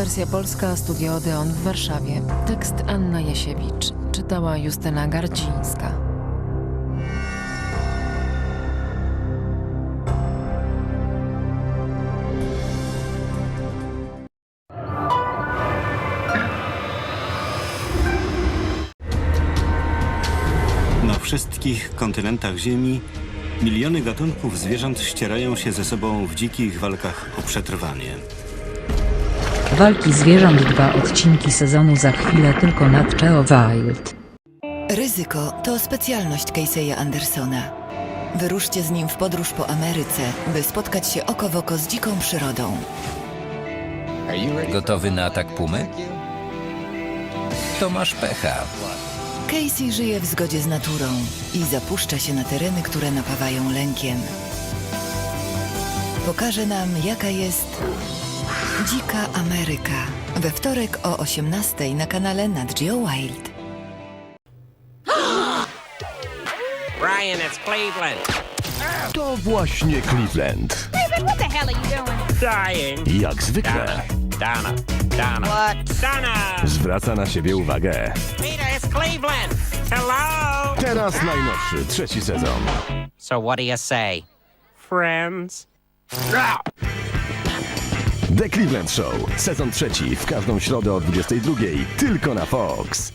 Wersja polska Studio Odeon w Warszawie. Tekst Anna Jasiewicz. Czytała Justyna Gardzińska. Na wszystkich kontynentach Ziemi miliony gatunków zwierząt ścierają się ze sobą w dzikich walkach o przetrwanie. Walki zwierząt dwa odcinki sezonu za chwilę tylko na Cheo Wild. Ryzyko to specjalność Casey'a Andersona. Wyruszcie z nim w podróż po Ameryce, by spotkać się oko w oko z dziką przyrodą. Gotowy na atak pumy? To masz pecha. Casey żyje w zgodzie z naturą i zapuszcza się na tereny, które napawają lękiem. Pokaże nam, jaka jest dzika Ameryka. We wtorek o 18 na kanale Nat Geo Wild. Brian, it's Cleveland. To właśnie Cleveland. What the hell are you doing? Dying. Jak zwykle Donna. Donna. What? Donna! zwraca na siebie uwagę. Peter, it's Cleveland. Hello? Teraz najnowszy, trzeci sezon. So what do you say? Friends? The Cleveland Show. Sezon trzeci w każdą środę o 22. Tylko na Fox.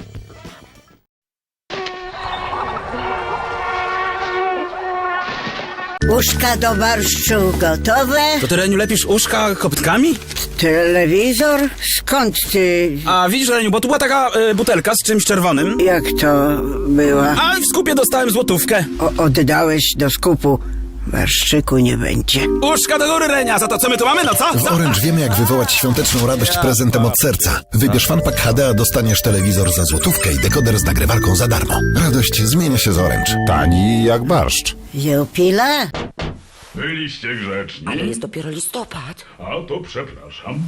Uszka do barszczu gotowe? To ty, Reniu, lepisz uszka koptkami? Telewizor? Skąd ty... A widzisz, Reniu, bo tu była taka y, butelka z czymś czerwonym. Jak to była? A w skupie dostałem złotówkę. O, oddałeś do skupu. Barszczyku nie będzie. Uszka do góry, Renia, za to co my tu mamy, no co? W co? Orange wiemy, jak wywołać świąteczną radość prezentem od serca. Wybierz fanpack HD, a dostaniesz telewizor za złotówkę i dekoder z nagrywarką za darmo. Radość zmienia się z Orange. Tani jak barszcz. Jeupila? Byliście grzeczni. Ale jest dopiero listopad. A to przepraszam.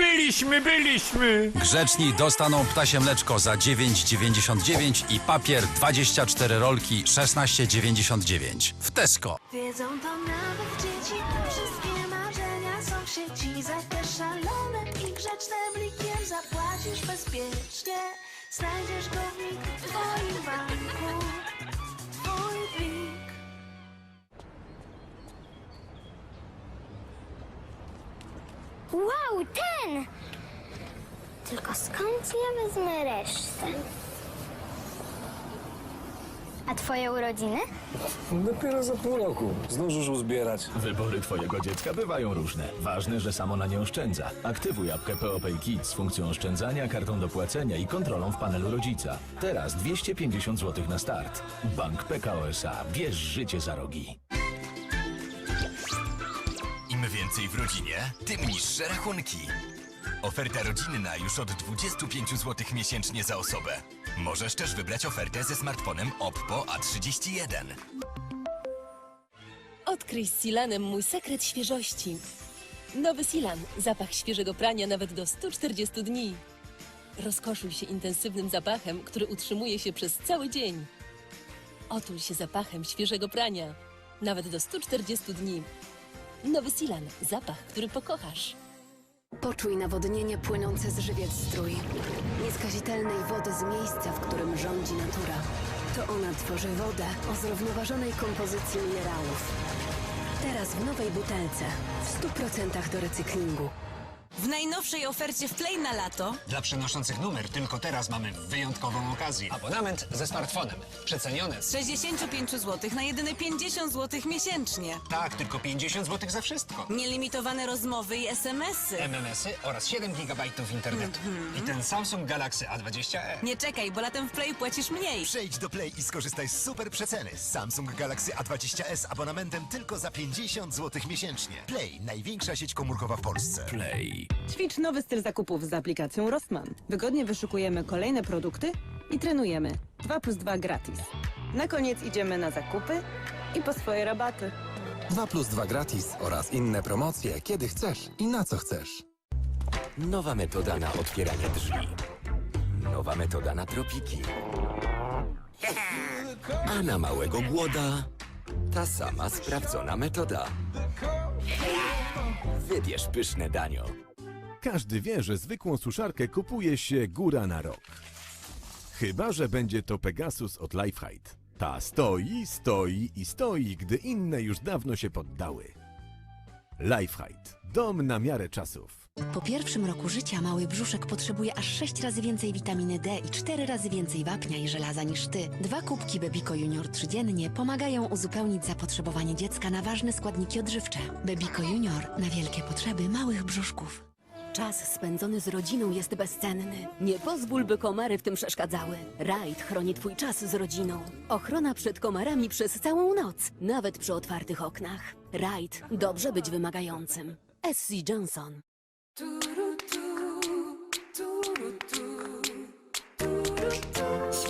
Byliśmy, byliśmy. Grzeczni dostaną ptasie mleczko za 9,99 i papier 24 rolki 16,99 w Tesco. Wiedzą to nawet dzieci, wszystkie marzenia są w sieci. Za te szalone i grzeczne blikiem zapłacisz bezpiecznie. Znajdziesz go w w twoim Tylko skąd ja wezmę resztę? A twoje urodziny? Dopiero za pół roku. Zdążysz uzbierać. Wybory twojego dziecka bywają różne. Ważne, że samo na nie oszczędza. Aktywuj apkę POPay Kids z funkcją oszczędzania, kartą do płacenia i kontrolą w panelu rodzica. Teraz 250 zł na start. Bank PKO SA. Bierz życie za rogi. Im więcej w rodzinie, tym niższe rachunki. Oferta rodzinna już od 25 zł miesięcznie za osobę. Możesz też wybrać ofertę ze smartfonem Oppo A31. Odkryj z Silanem mój sekret świeżości. Nowy Silan. Zapach świeżego prania nawet do 140 dni. Rozkoszuj się intensywnym zapachem, który utrzymuje się przez cały dzień. Otul się zapachem świeżego prania. Nawet do 140 dni. Nowy Silan. Zapach, który pokochasz. Poczuj nawodnienie płynące z żywiec strój. Nieskazitelnej wody z miejsca, w którym rządzi natura. To ona tworzy wodę o zrównoważonej kompozycji minerałów. Teraz w nowej butelce. W 100% do recyklingu. W najnowszej ofercie w Play na lato Dla przenoszących numer tylko teraz mamy wyjątkową okazję. Abonament ze smartfonem. Przeceniony. z 65 zł na jedyne 50 zł miesięcznie. Tak, tylko 50 zł za wszystko. Nielimitowane rozmowy i SMS-y. MMS-y oraz 7 GB internetu. I ten Samsung Galaxy A20e. Nie czekaj, bo latem w Play płacisz mniej. Przejdź do Play i skorzystaj z super przeceny. Samsung Galaxy A20s abonamentem tylko za 50 zł miesięcznie. Play, największa sieć komórkowa w Polsce. Play. Ćwicz nowy styl zakupów z aplikacją Rostman. Wygodnie wyszukujemy kolejne produkty i trenujemy. 2 plus 2 gratis. Na koniec idziemy na zakupy i po swoje rabaty. 2 plus 2 gratis oraz inne promocje, kiedy chcesz i na co chcesz. Nowa metoda na otwieranie drzwi. Nowa metoda na tropiki. A na małego głoda ta sama sprawdzona metoda. Wybierz pyszne danio. Każdy wie, że zwykłą suszarkę kupuje się góra na rok. Chyba, że będzie to Pegasus od Lifehide. Ta stoi, stoi i stoi, gdy inne już dawno się poddały. Lifehide. Dom na miarę czasów. Po pierwszym roku życia mały brzuszek potrzebuje aż 6 razy więcej witaminy D i 4 razy więcej wapnia i żelaza niż ty. Dwa kubki Bebiko Junior codziennie pomagają uzupełnić zapotrzebowanie dziecka na ważne składniki odżywcze. Bebiko Junior na wielkie potrzeby małych brzuszków. Czas spędzony z rodziną jest bezcenny. Nie pozwól, by komary w tym przeszkadzały. Raid chroni twój czas z rodziną. Ochrona przed komarami przez całą noc, nawet przy otwartych oknach. Raid dobrze być wymagającym. SC Johnson.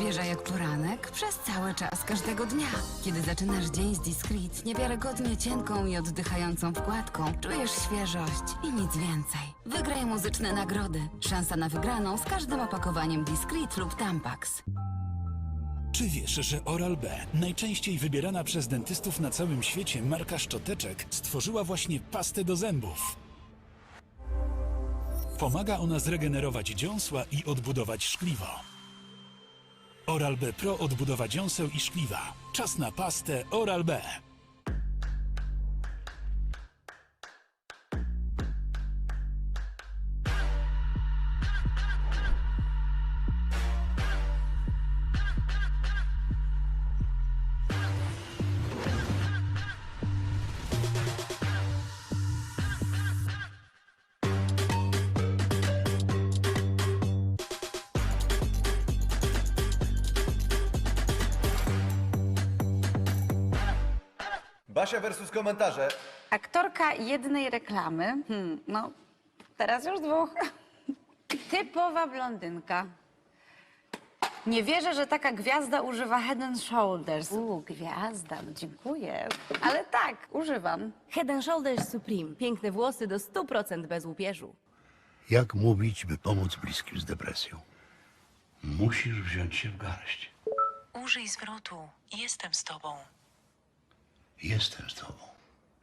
Świeża jak poranek przez cały czas każdego dnia. Kiedy zaczynasz dzień z Discreet, niewiarygodnie cienką i oddychającą wkładką, czujesz świeżość i nic więcej. Wygraj muzyczne nagrody. Szansa na wygraną z każdym opakowaniem Discreet lub Tampax. Czy wiesz, że Oral-B, najczęściej wybierana przez dentystów na całym świecie marka szczoteczek, stworzyła właśnie pastę do zębów? Pomaga ona zregenerować dziąsła i odbudować szkliwo. Oral-B Pro odbudowa dziąseł i szkliwa. Czas na pastę Oral-B. Basia versus komentarze. Aktorka jednej reklamy, hmm, no teraz już dwóch. Typowa blondynka. Nie wierzę, że taka gwiazda używa Head and Shoulders. Uuu, gwiazda, no dziękuję. Ale tak, używam. Head and Shoulders Supreme. Piękne włosy do 100% bez łupieżu. Jak mówić, by pomóc bliskim z depresją? Musisz wziąć się w garść. Użyj zwrotu. Jestem z tobą. Jestem z tobą.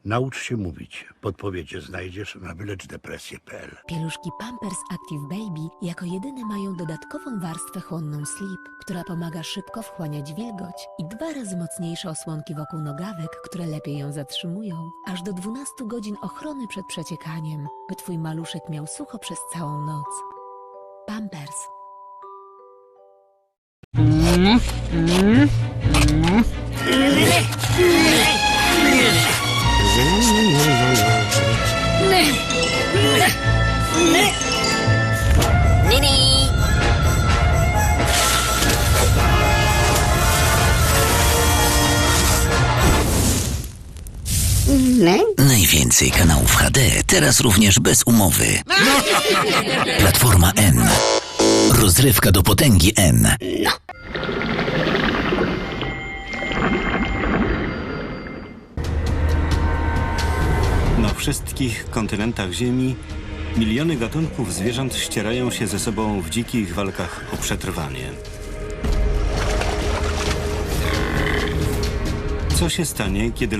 Naucz się mówić. Podpowiedzie znajdziesz na wylecz-depresję.pl. Pieluszki Pampers Active Baby jako jedyne mają dodatkową warstwę chłonną Sleep, która pomaga szybko wchłaniać wilgoć i dwa razy mocniejsze osłonki wokół nogawek, które lepiej ją zatrzymują. Aż do 12 godzin ochrony przed przeciekaniem, by twój maluszek miał sucho przez całą noc. Pampers. Najwięcej kanałów HD, teraz również bez umowy. Platforma N. Rozrywka do potęgi N. Na wszystkich kontynentach Ziemi miliony gatunków zwierząt ścierają się ze sobą w dzikich walkach o przetrwanie. Co się stanie, kiedy